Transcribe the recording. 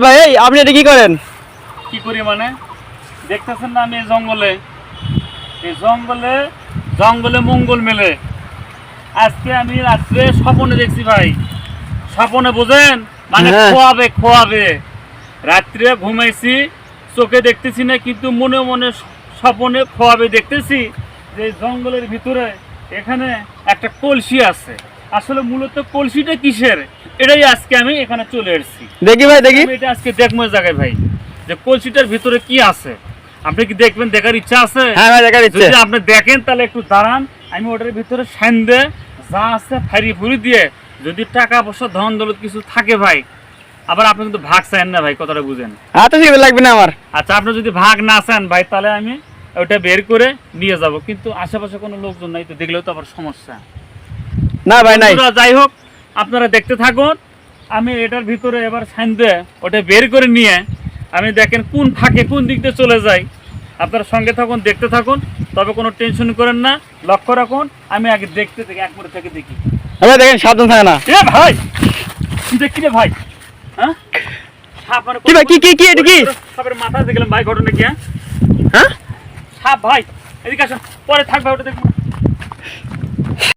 ভাই এই আপনি এটা কি করেন? কি করি মানে? দেখতেছেন না আমি এই জঙ্গলে? এই জঙ্গলে জঙ্গলে মঙ্গল মেলে। আজকে আমি রাত্রে স্বপনে দেখছি ভাই। স্বপনে বোঝেন? মানে হ্যাঁ। খোয়াবে খোয়াবে। রাত্রে ঘুমাইছি চোখে দেখতেছি না কিন্তু মনে মনে স্বপনে খোয়াবে দেখতেছি যে জঙ্গলের ভিতরে এখানে একটা কলসি আছে। আসলে মূলত কলসিটা কিসের? এটাই আজকে আমি এখানে চলে এসেছি। দেখি ভাই দেখি। এটা আজকে দেখব জায়গায় ভাই যে কলসিটার ভিতরে কি আছে। আপনি কি দেখবেন দেখার ইচ্ছা আছে? হ্যাঁ ভাই দেখার ইচ্ছে। যদি আপনি দেখেন তাহলে একটু দাঁড়ান। আমি ওটার ভিতরে সাইন্দে যা আছে ফারি ফুরি দিয়ে যদি টাকা পয়সা ধন দৌলত কিছু থাকে ভাই আবার আপনি কিন্তু ভাগ চান না ভাই কথাটা বুঝেন। শিখবে লাগবে না আমার। আচ্ছা আপনি যদি ভাগ না চান ভাই তাহলে আমি ওটা বের করে নিয়ে যাব। কিন্তু আশেপাশে কোনো লোকজন নাই তো দেখলেও তো আবার সমস্যা। না ভাই নাই। যাই হোক আপনারা দেখতে থাকুন। আমি এটার ভিতরে এবার সাইন্দে ওটা বের করে নিয়ে আমি দেখেন কোন ফাঁকে কোন দিক দিয়ে চলে যাই। আপনারা সঙ্গে থাকুন দেখতে থাকুন। তবে কোনো টেনশন করেন না লক্ষ্য রাখুন। আমি আগে দেখতে থাকি এক মিনিট থেকে দেখি। ভাই দেখেন সাবধান থাকে না। এ ভাই! কি দেখি রে ভাই? হ্যাঁ? মানে কি ভাই, কি, কি, কি, এটা কি? সাপের মাথা দেখলাম ভাই ঘটনা কি হ্যাঁ? ভাই এদিকে আসুন পরে থাকবে ওটা দেখব।